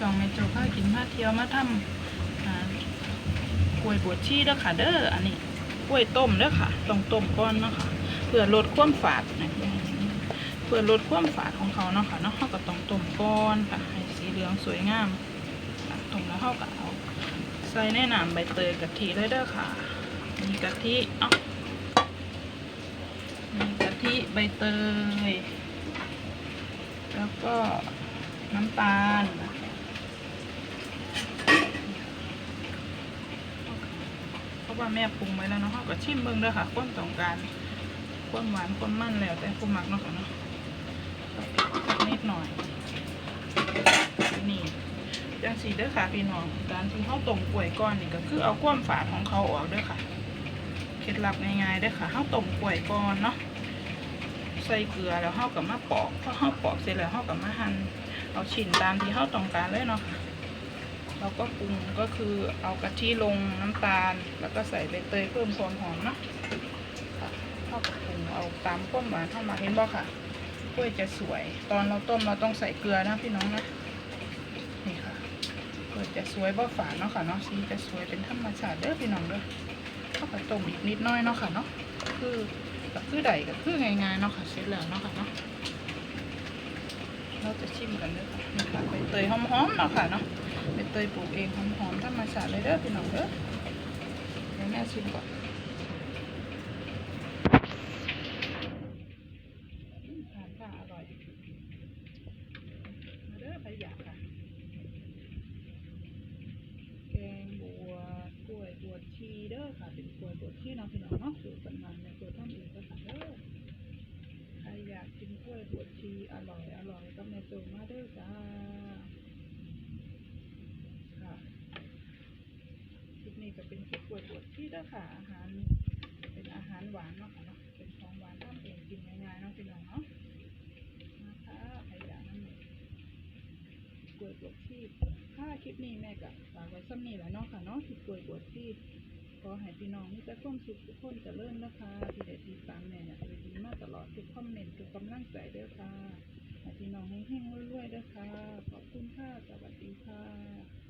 สองเมโจพากินพาเที่ยวมาทำกล้วยบวชชีเด้อค่ะ เด้ออันนี้กล้วยต้มเด้อค่ะต้องต้มก่อนเนาะค่ะเพื่อลดความฝาดนะเพื่อลดความฝาดของเขาเนาะค่ะเนาะเขาก็ต้องต้มก่อนค่ะให้สีเหลืองสวยงามต้มแล้วเขาก็เอาใส่ในน้ำใบเตยกะทิเลยเด้อค่ะ มีกะทิเอ้ามีกะทิใบเตย แล้วก็น้ำตาลนะคะเพราะว่าแม่ปรุงไว้แล้วเนาะเขาก็ชิมเบิ่งเด้อค่ะความต้องการความหวานความมันแล้วแต่ผู้มักเนาะค่ะเนาะนิดหน่อยนี่จังสีเด้อค่ะพี่น้องการที่เขาต้มกล้วยก้อนนี่ก็คือเอาความฝาดของเขาออกเด้อค่ะเคล็ดลับง่ายๆเด้อค่ะเขาต้มกล้วยก้อนเนาะใส่เกลือแล้วเฮากับมาปอกพอเฮาปอกเสร็จแล้วเฮากับมาหั่นเอาชิ้นตามที่เฮาต้องการเลยเนาะค่ะ เราก็ปรุงก็คือเอากะทิลงน้ำตาล แล้วก็ใส่ใบเตยเพิ่มความหอมเนาะค่ะเฮาก็ปรุงเอาตามความหวานเข้ามาเห็นบ่ค่ะกล้วยจะสวย ตอนเราต้มเราต้องใส่เกลือนะพี่น้องนะนี่ค่ะกล้วยจะสวยบ่ฝาเนาะค่ะเนาะสีจะสวยเป็นธรรมชาติเด้อพี่น้องเด้อเฮาก็ต้มอีกนิดน้อยเนาะค่ะเนาะคือก็คือใดก็คือง่ายๆเนาะค่ะเสร็จแล้วเนาะค่ะเนาะเราจะชิมกันเลยค่ะนี่ค่ะใบเตยหอมๆเนาะค่ะเนาะ ตยปลูกเองหอมๆธรรมชาติเลยเด้อพี่น้องเด้อเดี๋ยวแม่ชิมก่อนอืมทานค่ะอร่อยมาเด้อไปอยากค่ะแกงบัวกล้วยบวชชีเด้อค่ะเป็นกล้วยบวชชีเนาะพี่น้องเนาะสูตรประมาณในตัวท่านเองก็ค่ะเด้อใครอยากกินกล้วยบวชชีอร่อยอร่อยก็มาโจมาเด้อจ้าค่ะ ปนี้ก็เป็นคลิปกล้วยบวชชีเด้อค่ะอาหารเป็นอาหารหวานเนาะค่ะเนาะเป็นของหวานทำเองกินง่ายๆเนาะพี่น้องเนาะมาค่ะใครอยากนั่นกล้วยบวชชีถ้าคลิปนี้แม่ก็ฝากไว้ซ้ำนี้แหละเนาะค่ะเนาะที่ป่วยปวดที่ขอให้พี่น้องมีแต่ความสุขทุกคนจะเริ่มนะคะที่ได้ติดตามแม่เนี่ยดีมากตลอดทุกคอมเมนต์ทุกกำลังใจเด้อค่ะให้พี่น้องแห้งๆรวยๆเด้อค่ะขอบคุณค่ะสวัสดีค่ะ